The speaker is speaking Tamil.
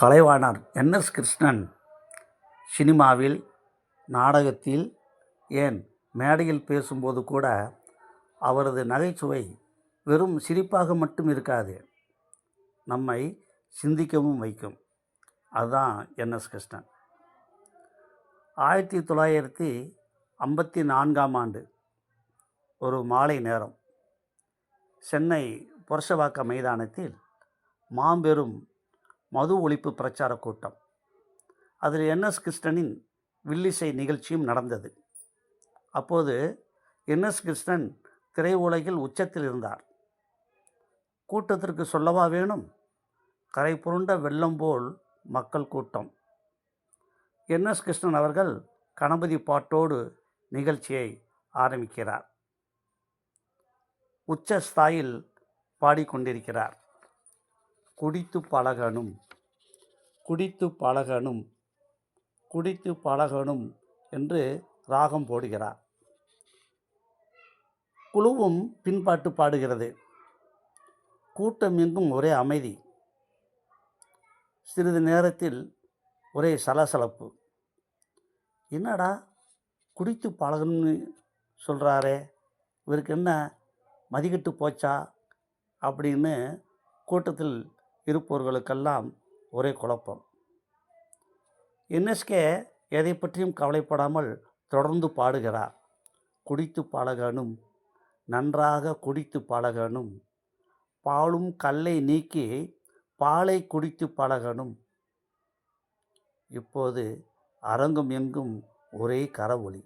கலைவாணர் என்எஸ் கிருஷ்ணன் சினிமாவில் நாடகத்தில் ஏன் மேடையில் பேசும்போது கூட அவரது நகைச்சுவை வெறும் சிரிப்பாக மட்டும் இருக்காது நம்மை சிந்திக்கவும் வைக்கும். அதுதான் என்எஸ் கிருஷ்ணன். ஆயிரத்தி தொள்ளாயிரத்தி ஐம்பத்தி நான்காம் ஆண்டு ஒரு மாலை நேரம் சென்னை புரசவாக்க மைதானத்தில் மாபெரும் மது ஒழிப்பு பிரச்சார கூட்டம். அதில் என்எஸ் கிருஷ்ணனின் வில்லிசை நிகழ்ச்சியும் நடந்தது. அப்போது என்எஸ் கிருஷ்ணன் திரையுலகில் உச்சத்தில் இருந்தார். கூட்டத்திற்கு சொல்லவா வேணும்? கரை புரண்ட வெள்ளம் போல் மக்கள் கூட்டம். என்எஸ் கிருஷ்ணன் அவர்கள் கணபதி பாட்டோடு நிகழ்ச்சியை ஆரம்பிக்கிறார். உச்ச ஸ்தாயில் பாடிக்கொண்டிருக்கிறார். குடித்து பழகணும். குடித்து பழகணும். குடித்து பழகணும் என்று ராகம் போடுகிறார். குழுவும் பின்பாட்டு பாடுகிறது. கூட்டம் எங்கும் ஒரே அமைதி. சிறிது நேரத்தில் ஒரே சலசலப்பு. என்னடா குடித்து பழகணும்னு சொல்கிறாரே இவருக்கு என்ன மதிக்கிட்டு போச்சா அப்படின்னு கூட்டத்தில் இருப்பவர்களுக்கெல்லாம் ஒரே குழப்பம். என்எஸ்கே எதை பற்றியும் கவலைப்படாமல் தொடர்ந்து பாடுகிறார். குடித்து பழகணும் நன்றாக குடித்து பழகணும் பாலும் கல்லை நீக்கி பாலை குடித்து பழகணும் இப்போது அரங்கும் எங்கும் ஒரே கரவொலி.